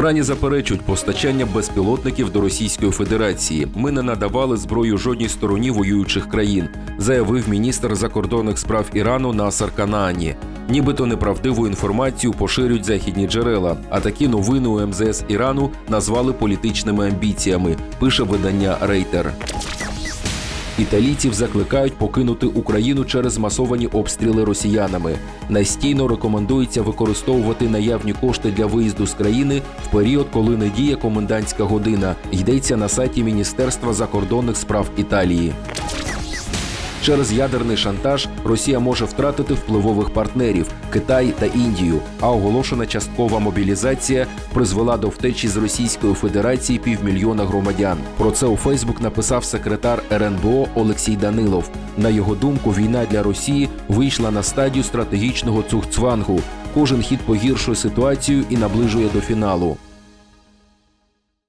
В заперечують постачання безпілотників до Російської Федерації. Ми не надавали зброю жодній стороні воюючих країн, заявив міністр закордонних справ Ірану Насар Канаані. Нібито неправдиву інформацію поширюють західні джерела. А такі новини у МЗС Ірану назвали політичними амбіціями. Пише видання Рейтер. Італійців закликають покинути Україну через масовані обстріли росіянами. Настійно рекомендується використовувати наявні кошти для виїзду з країни в період, коли не діє комендантська година. Йдеться на сайті Міністерства закордонних справ Італії. Через ядерний шантаж Росія може втратити впливових партнерів Китай та Індію. А оголошена часткова мобілізація призвела до втечі з Російської Федерації півмільйона громадян. Про це у Фейсбук написав секретар РНБО Олексій Данилов. На його думку, війна для Росії вийшла на стадію стратегічного цугцвангу. Кожен хід погіршує ситуацію і наближує до фіналу.